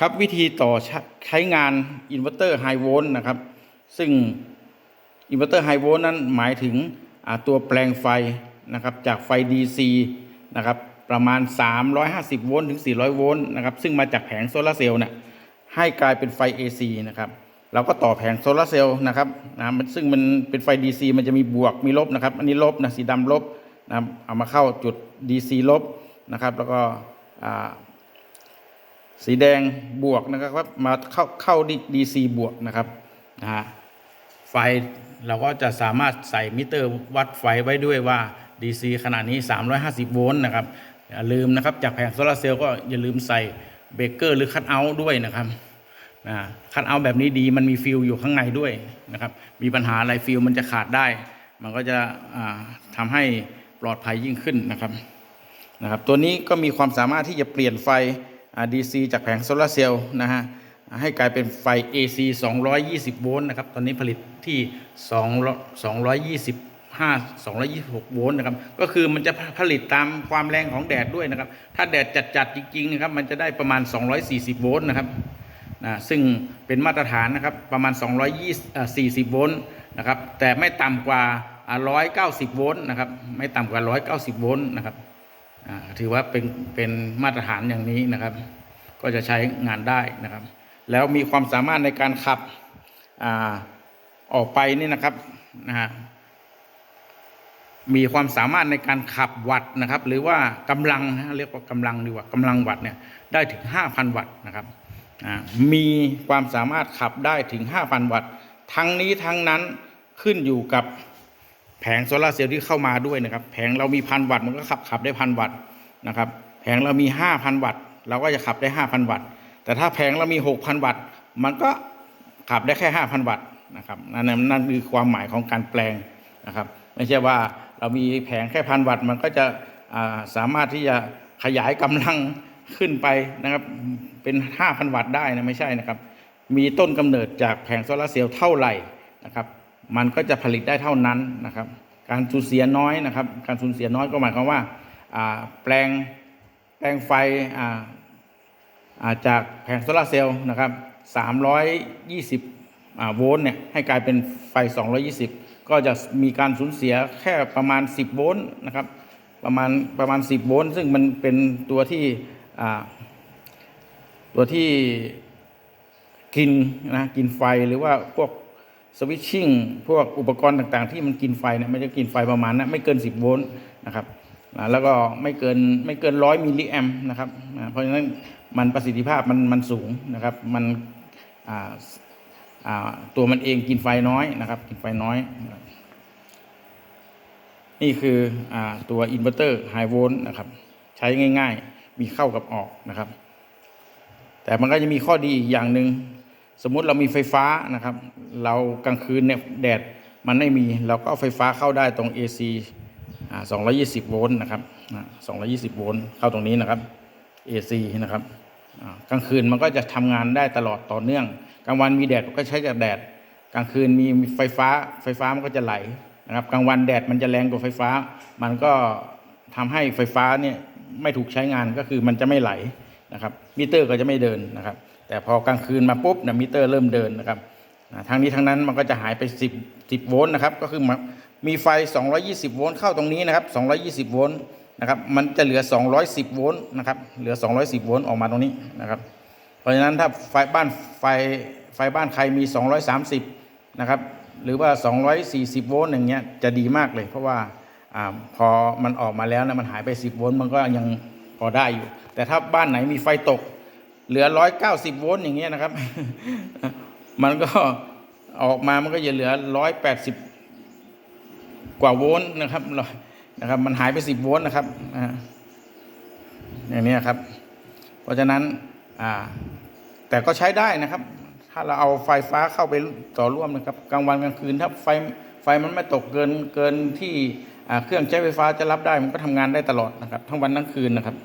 ครับวิธีต่อใช้งานอินเวอร์เตอร์ไฮโวลต์นะครับ ซึ่งอินเวอร์เตอร์ไฮโวลต์นั้นหมายถึงตัวแปลงไฟนะครับจากไฟ DC นะครับประมาณ 350 โวลต์ถึง 400 โวลต์นะครับซึ่งมาจากแผงโซลาร์เซลล์เนี่ยให้กลายเป็นไฟ AC นะครับเราก็ต่อแผงโซลาร์เซลล์นะครับนะมันซึ่งมันเป็นไฟ DC มันจะมีบวกมีลบนะครับอันนี้ลบนะสีดำลบนะเอามาเข้าจุด DC ลบนะครับแล้วก็อ่า สีแดงบวกนะครับมาเข้าเข้าดีซีบวกนะครับนะฮะไฟเราก็จะสามารถใส่มิเตอร์วัดไฟไว้ด้วยว่า DC ขนาดนี้ 350 โวลต์นะครับอย่าลืมนะครับจากแผงโซลาเซลล์ก็อย่าลืมใส่เบรกเกอร์หรือคัตเอาท์ด้วยนะครับนะคัตเอาท์แบบนี้ดีมันมีฟิลอยู่ข้างในด้วยนะครับมีปัญหาอะไรฟิลมันจะขาดได้ มันก็จะอ่าทำให้ปลอดภัยยิ่งขึ้นนะครับนะครับ ตัวนี้ก็มีความสามารถที่จะเปลี่ยนไฟ DC จากแผงโซลาร์เซลล์นะฮะให้กลายเป็นไฟ AC 220 โวลต์นะครับ ตอนนี้ผลิตที่ 2 225 226 โวลต์นะครับ ก็คือมันจะผลิตตามความแรงของแดดด้วยนะครับ ถ้าแดดจัดๆจริงๆนะครับ มันจะได้ประมาณ 240 โวลต์นะครับนะซึ่งเป็นมาตรฐานนะครับ ประมาณ 240 โวลต์นะครับ แต่ไม่ต่ำกว่า 190 โวลต์นะครับ ไม่ต่ำกว่า 190 โวลต์นะครับ ถือว่าเป็นเป็นมาตรฐานอย่างนี้นะครับ ก็จะใช้งานได้นะครับ แล้วมีความสามารถในการขับอออกไปนี่นะครับนะฮะมีความสามารถในการขับวัตต์นะครับ หรือว่ากำลังนะเรียกว่ากำลังดีกว่ากำลังวัตต์เนี่ยได้ถึง 5,000 วัตต์นะครับมีความสามารถขับได้ถึง 5,000 วัตต์ ทั้งนี้ทั้งนั้นขึ้นอยู่กับ แผงโซลาร์เซลล์ที่เข้ามาด้วยนะครับ แผงเรามีพันวัตต์มันก็ขับขับได้พันวัตต์นะครับ แผงเรามี 5,000 วัตต์เราก็จะขับได้ 5,000 วัตต์ แต่ถ้าแผงเรามี 6,000 วัตต์ มันก็ขับได้แค่ 5,000 วัตต์นะครับนั่นนั่นนั่นคือความหมายของการแปลงนะครับ ไม่ใช่ว่าเรามีแผงแค่พันวัตต์มันก็จะสามารถที่จะขยายกำลังขึ้นไปนะครับเป็น 5,000 วัตต์ได้นะไม่ใช่นะครับ มีต้นกำเนิดจากแผงโซลาร์เซลล์เท่าไหร่นะครับ มันก็จะผลิตได้เท่านั้นนะครับ การสูญเสียน้อยนะครับ การสูญเสียน้อยก็หมายความว่าแปลงแปลงไฟาาจากแผงโซลาร์เซลล์นะครับ320โวลต์เนี่ยให้กลายเป็นไฟ 220 ก็จะมีการสูญเสียแค่ประมาณ 10 โวลต์นะครับประมาณประมาณ 10 โวลต์ซึ่งมันเป็นตัวที่ตัวที่กินนะกินไฟหรือว่าพวก สวิตชิ่งพวกอุปกรณ์ต่าง ๆ ที่มันกินไฟเนี่ยม่ได้กินไฟประมาณนะไม่เกิน 10 โวลต์นะครับแล้วก็ไม่เกินไม่เกินร้อยมิลลิแอมนะครับเพราะฉะนั้นมันประสิทธิภาพมันมันสูงนะครับมันตัวมันเองกินไฟน้อยนะครับ กินไฟน้อย นี่คืออตัวอินเวอร์เตอร์ไฮโวลต์นะครับ ใช้ง่าย ๆ มีเข้ากับออกนะครับ แต่มันก็จะมีข้อดีอีกอย่างหนึ่ง สมมุติเรามีไฟฟ้านะครับ เรากลางคืนเนี่ยแดดมันไม่มีเราก็เอาไฟฟ้าเข้าได้ตรง AC อ่า220 โวลต์นะครับ 220 โวลต์เข้าตรงนี้นะครับ AC นะครับกลางคืนมันก็จะทำงานได้ตลอดต่อเนื่อง กลางวันมีแดดก็ใช้จากแดด กลางคืนมีไฟฟ้าไฟฟ้ามันก็จะไหลนะครับ กลางวันแดดมันจะแรงกว่าไฟฟ้า มันก็ทำให้ไฟฟ้าเนี่ยไม่ถูกใช้งานก็คือมันจะไม่ไหลนะครับมิเตอร์ก็จะไม่เดินนะครับ แต่พอกลางคืนมาปุ๊บนะมิเตอร์เริ่มเดินนะครับทั้งนี้ทั้งนั้นมันก็จะหายไป10 10โวลต์นะครับก็คือมีไฟ 220 โวลต์เข้าตรงนี้นะครับ220 โวลต์นะครับมันจะเหลือ 210 โวลต์นะครับเหลือ 210 โวลต์ออกมาตรงนี้นะครับเพราะฉะนั้นถ้าไฟบ้านไฟไฟบ้านใครมี 230 นะครับหรือว่า 240 โวลต์อย่างเงี้ยจะดีมากเลย เพราะว่าอาพอมันออกมาแล้วนะมันหายไป 10 โวลต์มันก็ยังพอได้อยู่ แต่ถ้าบ้านไหนมีไฟตก เหลือ190โวลต์อย่างเงี้ยนะครับ มันก็ออกมามันก็จะเหลือ180กว่าโวลต์นะครับนะครับ มันหายไป10โวลต์นะครับอย่างเนี้ยครับ เพราะฉะนั้นอ่าแต่ก็ใช้ได้นะครับ ถ้าเราเอาไฟฟ้าเข้าไปต่อร่วมนะครับกลางวันกลางคืนถ้าไฟไฟมันไม่ตกเกินเกินที่เครื่องใช้ไฟฟ้าจะรับได้มันก็ทำงานได้ตลอดนะครับ ทั้งวันทั้งคืนนะครับ